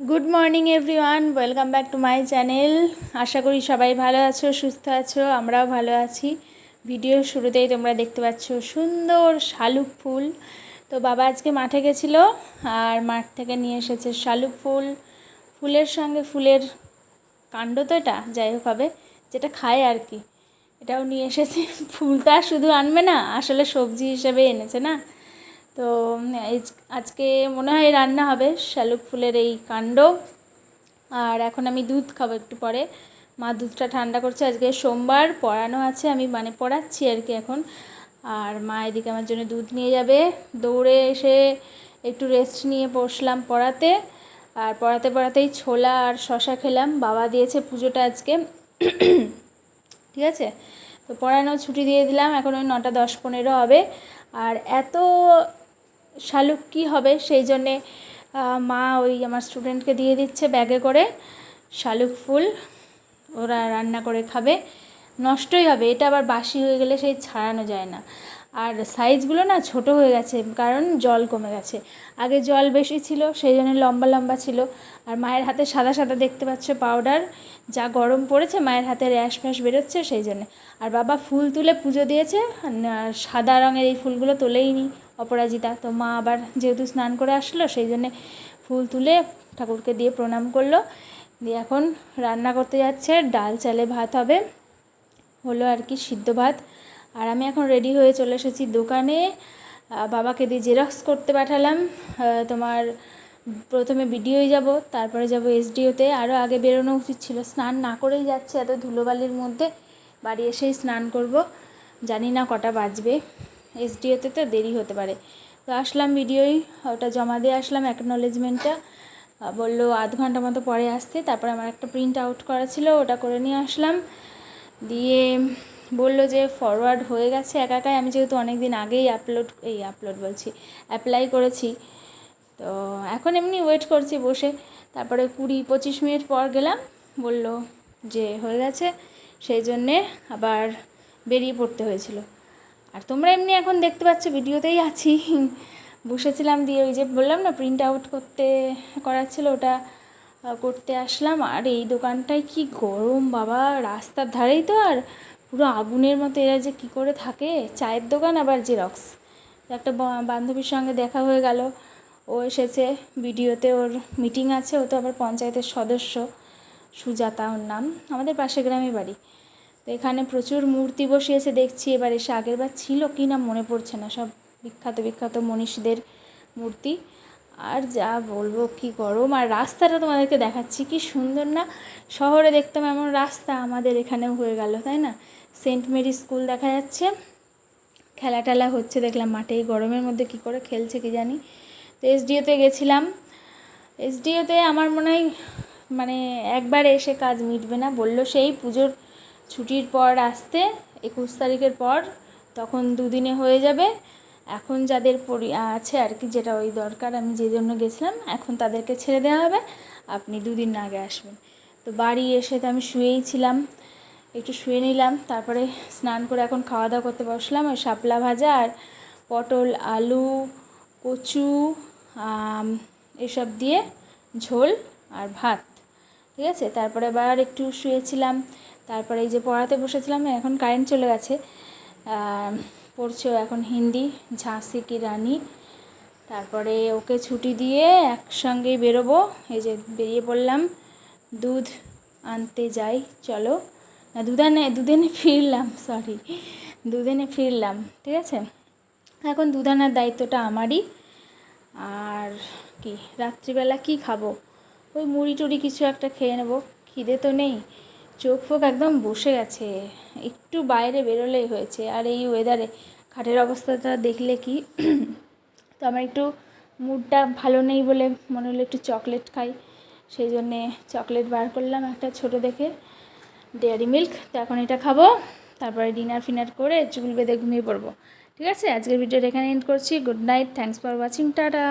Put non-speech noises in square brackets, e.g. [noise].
Good morning everyone welcome back to my channel আশা করি সবাই ভালো আছো, সুস্থ আছো, আমরাও ভালো আছি। ভিডিও শুরুতেই তোমরা দেখতে পাচ্ছ সুন্দর শালুক ফুল। তো বাবা আজকে মাঠে গেছিল আর মাঠ থেকে নিয়ে এসেছে শালুক ফুল। ফুলের সঙ্গে ফুলের কাণ্ড তো এটা, যাই হোক হবে, যেটা খায় আর কি। এটাও নিয়ে এসেছে। [laughs] ফুলটা শুধু আনবে না, আসলে সবজি হিসেবে এনেছে না। তো আজকে মনে হয় রান্না হবে শালুক ফুলের এই কাণ্ড। আর এখন আমি দুধ খাব একটু পরে। মা দুধটা ঠান্ডা করছে, আজকে সোমবার, পড়ানো আছে, আমি মানে পড়াচ্ছি আর কি এখন। আর মা এদিকে আমার জন্য দুধ নিয়ে যাবে। দৌড়ে এসে একটু রেস্ট নিয়ে বসলাম পড়াতে। আর পড়াতে পড়াতেই ছোলা আর শশা খেলাম। বাবা দিয়েছে পুজোটা আজকে। ঠিক আছে? তো পড়ানো ছুটি দিয়ে দিলাম। এখন ওই নটা দশ পনেরো হবে। আর এত শালুক কী হবে সেই জন্যে মা ওই আমার স্টুডেন্টকে দিয়ে দিচ্ছে ব্যাগে করে শালুক ফুল, ওরা রান্না করে খাবে। নষ্টই হবে, এটা আবার বাসি হয়ে গেলে সেই ছাড়ানো যায় না। আর সাইজগুলো না ছোট হয়ে গেছে, কারণ জল কমে গেছে। আগে জল বেশি ছিল, সেই জন্য লম্বা লম্বা ছিল। আর মায়ের হাতে সাদা সাদা দেখতে পাচ্ছ পাউডার, যা গরম পড়েছে, মায়ের হাতে র্যাশ ফ্যাশ বেরোচ্ছে সেই জন্য। আর বাবা ফুল তুলে পুজো দিয়েছে সাদা রঙের এই ফুলগুলো তোলেই নি অপরাজিতা। তো মা আবার যেহেতু স্নান করে আসলো, সেই জন্যে ফুল তুলে ঠাকুরকে দিয়ে প্রণাম করল। দিয়ে এখন রান্না করতে যাচ্ছে, ডাল চালে ভাত হবে, হলো আর কি সিদ্ধ ভাত। আর আমি এখন রেডি হয়ে চলে এসেছি দোকানে। বাবাকে দিয়ে জেরক্স করতে পাঠালাম। তোমার প্রথমে বিডিওই যাব, তারপরে যাব এসডিওতে। আরও আগে বেরোনো উচিত ছিল, স্নান না করেই যাচ্ছে এত ধুলোবালির মধ্যে। বাড়ি এসেই স্নান করব, জানি না কটা বাজবে। এসডিওতে তো দেরি হতে পারে। তো আসলাম ভিডিওই, ওটা জমা দিয়ে আসলাম অ্যাকনোলেজমেন্টটা বলল আধ ঘণ্টা মতো পরে আসতে, তারপর আমার একটা প্রিন্ট আউট করা ছিল, ওটা করে নিয়ে আসলাম। দিয়ে বলল যে ফরওয়ার্ড হয়ে গেছে একা একাই, আমি যেহেতু অনেক দিন আগেই আপলোড এই আপলোড বলছি অ্যাপ্লাই করেছি। তো এখন এমনি ওয়েট করছি বসে। তারপরে কুড়ি পঁচিশ মিনিট পর গেলাম, বলল যে হয়ে গেছে, সেই জন্যে আবার বেরিয়ে পড়তে হয়েছিল। আর তোমরা এমনি এখন দেখতে পাচ্ছ ভিডিওতেই আছি। বসেছিলাম দিয়ে ওই যে বললাম না প্রিন্ট আউট করতে করার ছিল, ওটা করতে আসলাম। আর এই দোকানটায় কি গরম বাবা, রাস্তার ধারেই তো আর। পুরো আগুনের মতো এরা যে কী করে থাকে। চায়ের দোকান আবার জেরক্স একটা বান্ধবীর সঙ্গে দেখা হয়ে গেল। ও এসেছে, ভিডিওতে ওর মিটিং আছে, ও তো আবার পঞ্চায়েতের সদস্য। সুজাতা ওর নাম। আমাদের পাশে গ্রামে বাড়ি। তো এখানে প্রচুর মূর্তি বসিয়েছে দেখছি, এবার এসে আগের বার ছিল কি না মনে পড়ছে না, সব বিখ্যাত বিখ্যাত মনীষীদের মূর্তি। আর যা বলব, কি গরম, আর রাস্তাটা তোমাদেরকে দেখাচ্ছি, কি সুন্দর না। শহরে দেখতাম এমন রাস্তা আমাদের এখানেও হয়ে গেল, তাই না? সেন্ট মেরি স্কুল দেখা যাচ্ছে খেলা টেলা হচ্ছে, দেখলাম মাঠে এই গরমের মধ্যে কি করে খেলছে কি জানি। তো এসডিওতে গেছিলাম, এসডিওতে আমার মনে হয় মানে একবার এসে কাজ মিটবে না, বলল সেই পুজোর ছুটির পর আসতে, একুশ তারিখের পর তখন দুদিনে হয়ে যাবে। এখন যাদের পরি আছে আর কি যেটা ওই দরকার, আমি যে জন্য গেছিলাম, এখন তাদেরকে ছেড়ে দেওয়া হবে। আপনি দুদিন আগে আসবেন। তো বাড়ি এসে তো আমি শুয়েই ছিলাম, একটু শুয়ে নিলাম, তারপরে স্নান করে এখন খাওয়া দাওয়া করতে বসলাম। ওই শাপলা ভাজা আর পটল, আলু, কচু এসব দিয়ে ঝোল আর ভাত, ঠিক আছে? তারপরে আবার একটু শুয়েছিলাম। তারপরে এই যে পড়াতে বসেছিলাম, এখন কারেন্ট চলে গেছে। পড়ছে এখন হিন্দি, ঝাঁসি কি রানী। তারপরে ওকে ছুটি দিয়ে একসঙ্গে বেরোবো। এই যে বেরিয়ে পড়লাম, দুধ আনতে যাই, চলো। না, দুধানে দুদিনে ফিরলাম সরি দুদিনে ফিরলাম, ঠিক আছে? এখন দুধানার দায়িত্বটা আমারই। আর কি, রাত্রিবেলা কি খাব? ওই মুড়ি টুড়ি কিছু একটা খেয়ে নেব, খিদে তো নেই। চোখ ফোক একদম বসে গেছে। একটু বাইরে বেরোলেই হয়েছে। আর এই ওয়েদারে খাটের অবস্থাটা দেখলে কি? তো আমার একটু মুডটা ভালো নেই বলে মনে হলো একটু চকলেট খাই। সেই জন্যে চকলেট বার করলাম একটা ছোট দেখে। ডেয়ারি মিল্ক তো এখন এটা খাব। তারপরে ডিনার ফিনার করে চুল বেঁধে ঘুমিয়ে পড়ব। ঠিক আছে? আজকের ভিডিওটা এখানে এন্ড করছি। Good night thanks for watching tata!